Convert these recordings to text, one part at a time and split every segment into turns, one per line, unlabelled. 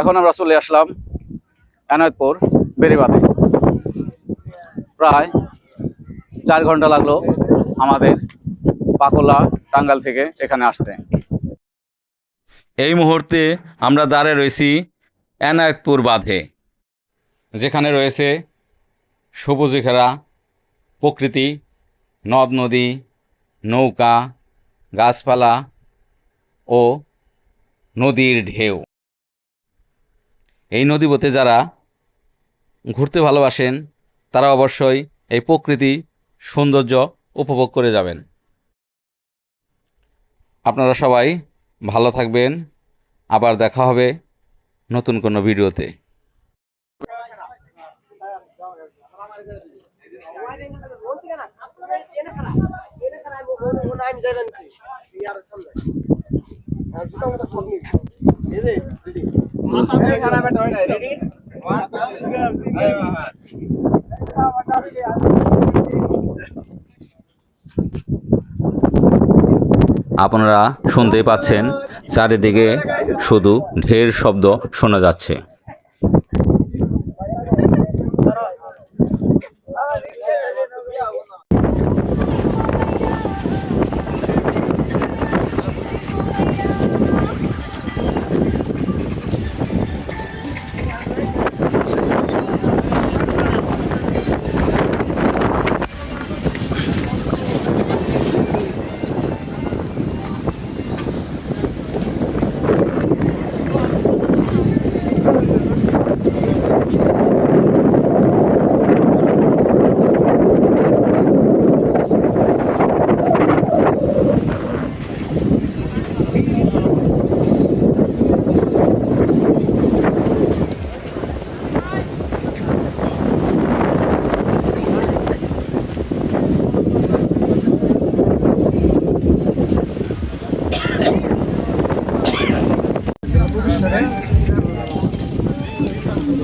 এখন আমরা চলে আসলাম এনায়তপুর বেরিবাদে প্রায় চার ঘণ্টা লাগল আমাদের পাকোলা টাঙ্গাল থেকে এখানে আসতে। এই মুহূর্তে আমরা দাঁড়িয়ে রয়েছি এনায়তপুর বাঁধে, যেখানে রয়েছে সবুজ ঘেরা প্রকৃতি, নদ নদী, নৌকা, গাছপালা ও নদীর ঢেউ। এই নদীপথে যারা ঘুরতে ভালোবাসেন, তারা অবশ্যই এই প্রকৃতি সৌন্দর্য উপভোগ করে যাবেন। আপনারা সবাই ভালো থাকবেন। আবার দেখা হবে নতুন কোনো ভিডিওতে। আপনারা শুনতেই পাচ্ছেন চারিদিকে শুধু ঢের শব্দ শোনা যাচ্ছে।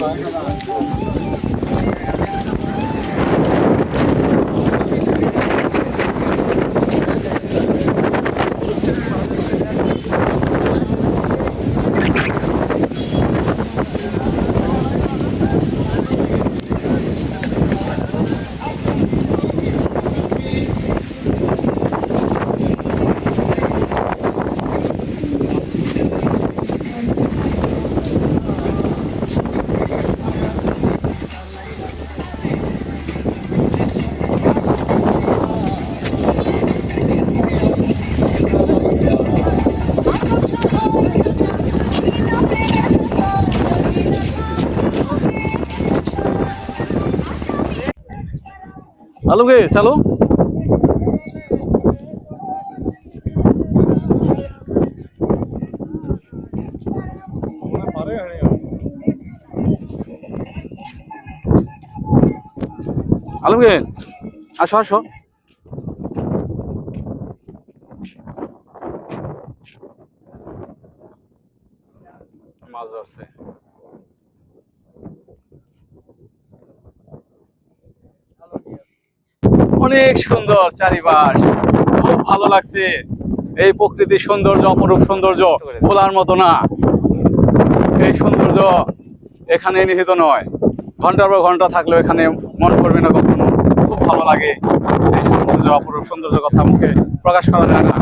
lá. গে চালো আলমগীর আসো আসো অনেক সুন্দর চারিপাশ। খুব ভালো লাগছে। এই প্রকৃতির সৌন্দর্য, অপরূপ সৌন্দর্য বলার মতো না। এই সৌন্দর্য এখানে নিহিত নয়। ঘণ্টার পর ঘণ্টা থাকলেও এখানে মন করবে না কখনো। খুব ভালো লাগে। এই সৌন্দর্য, অপরূপ সৌন্দর্য কথা মুখে প্রকাশ করা যায় না।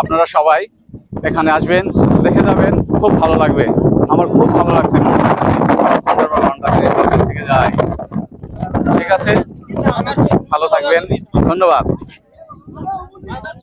আপনারা সবাই এখানে আসবেন, দেখে যাবেন। খুব ভালো লাগবে। আমার খুব ভালো লাগছে ঘণ্টা থেকে যায়। ঠিক আছে? ধন্যবাদ।